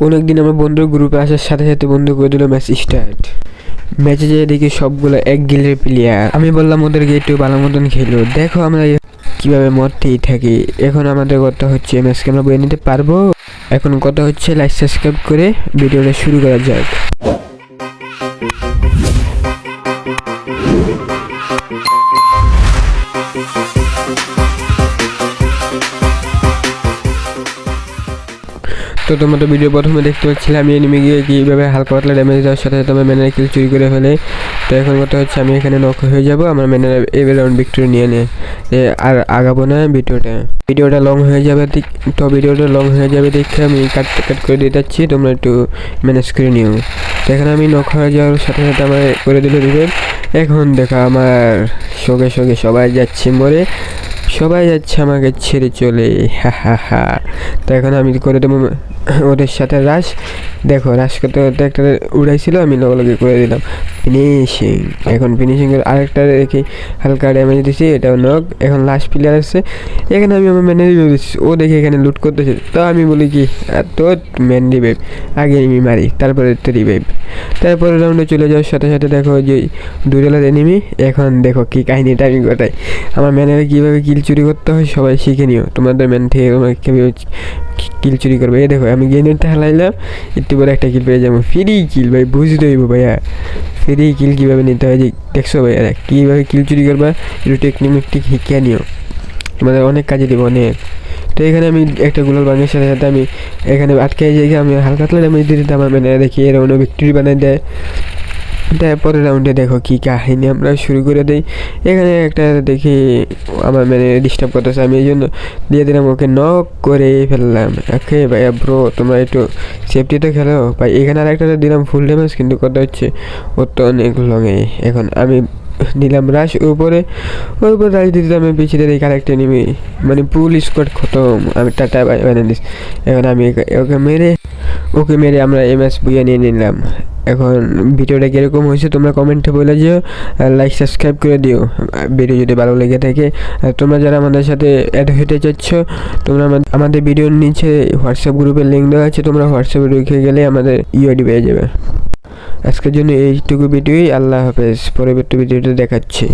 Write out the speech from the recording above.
কোন একদিন আমার বন্ধুর গ্রুপে আসার সাথে সাথে বন্ধু করে দিল ম্যাচ স্টার্ট ম্যাচে যেয়ে দেখি সবগুলো এক গিলের প্লেয়ার আমি বললাম, ওদেরকে একটু ভালো মতন খেলো। দেখো আমরা কীভাবে মরতেই থাকি। এখন আমাদের কথা হচ্ছে? ম্যাচকে আমরা বয়ে নিতে পারব? এখন কথা হচ্ছে? লাইক সাবস্ক্রাইব করে ভিডিওটা শুরু করা যাক। তো তোমরা তো ভিডিও প্রথমে দেখতে পাচ্ছিলে আমি এনিমে গিয়ে কীভাবে হালকা পাতলা ড্যামেজ দেওয়ার সাথে সাথে আমার ম্যানের কিল চুরি করে ফেলে। তো এখন কথা হচ্ছে আমি এখানে নক হয়ে যাব আমার ম্যানের এবার রাউন্ড ভিক্টোরি নিয়ে এ, আর আগাবো না ভিডিওটা ভিডিওটা লং হয়ে যাবে তো ভিডিওটা লং হয়ে যাবে দেখে আমি কাট কাট করে দিয়ে যাচ্ছি তোমরা একটু ম্যানেজ করে নিও। তো এখানে আমি নক হয়ে যাওয়ার সাথে সাথে আমার করে দিল এখন দেখো আমার সঙ্গে সঙ্গে সবাই যাচ্ছে মরে। সবাই যাচ্ছে, আমাকে ছেড়ে চলে। হা হা হা। তো এখন আমি করে দেবো? ওদের সাথে রাস দেখো রাস করতে করতে একটা উড়াইছিল, আমি লগে লগে করে দিলাম। ফিনিশিং এখন ফিনিশিংয়ের আরেকটা রেখে হালকা ড্যামেজ দিছি, এটাও নক এখন লাস্ট প্লেয়ার আছে। এখানে আমি আমার ম্যানের দিচ্ছি। ও দেখে এখানে লুট করতেছে। তো আমি বলি কি তো ম্যান রিভাইভ আগে আমি মারি, তারপরে তো রিভাইভ তারপরে রাউন্ডে চলে যাওয়ার সাথে সাথে দেখো যে দুজনের এনিমি এখন দেখো কি কাহিনিটা আমি গোটাই আমার ম্যানের কীভাবে কিল চুরি করতে হয় সবাই শিখে নিও। তোমাদের ম্যান থেকে তোমরা কীভাবে কিল চুরি করবে? এই দেখো, আমি গেনেরটা হেলাইলাম একটু পরে একটা কিল পেয়ে যাব। ফ্রি কিল ভাই বুঝতে হইব ভাইয়া। ফ্রি কিল কীভাবে নিতে হয় যে দেখছ ভাইয়া কীভাবে কিল চুরি করবা, একটু টেকনিক শিখিয়ে নিও। তোমাদের অনেক কাজে দেবো, অনেক। তো এখানে আমি একটা গোলাল বানিয়ে সাথে সাথে আমি এখানে আটকে যাই, আমি হালকা তলে আমি দিতে আমার মেনে দেখি এরা অন্য ভিক্টরি বানিয়ে দেয়। তারপরে রাউন্ডে দেখো কি কাহিনী আমরা শুরু করে দিই। এখানে একটা দেখি, আমার মানে ডিস্টার্ব করতেছে, আমি এই জন্য দিয়ে দিলাম, ওকে নক করে ফেললাম। ওকে ভাইয়া ব্রো তোমরা একটু সেফটিতে খেলো। ভাই, এখানে আর একটা দিলাম ফুল ড্যামেজ কিন্তু কথা হচ্ছে ওর তো অনেক লঙে এখন আমি নিলাম রাশ উপরে ওর উপর রাশ দিতে আমি পিছিয়ে দিই, কারেক্টে নিবি মানে ফুল স্কোয়াড খতম। আমি টাটা বানিয়ে দিস। এখন আমি ওকে মেরে ওকে মেরে আমরা এম এস বুইয়া নিয়ে নিলাম। এখন ভিডিওটা কীরকম হয়েছে তোমরা কমেন্টে বলে যেও লাইক সাবস্ক্রাইব করে দিও। ভিডিও যদি ভালো লেগে থাকে তোমরা যারা আমাদের সাথে অ্যাড হতে চাচ্ছ তোমরা আমাদের ভিডিওর নিচে হোয়াটসঅ্যাপ গ্রুপের লিঙ্ক দেওয়া আছে, তোমরা হোয়াটসঅ্যাপে ঢুকে গেলে আমাদের ইউআইডি পেয়ে যাবে। আজকের জন্য এইটুকু ভিডিওই, আল্লাহ হাফেজ। পরবর্তী ভিডিওটা দেখাচ্ছি।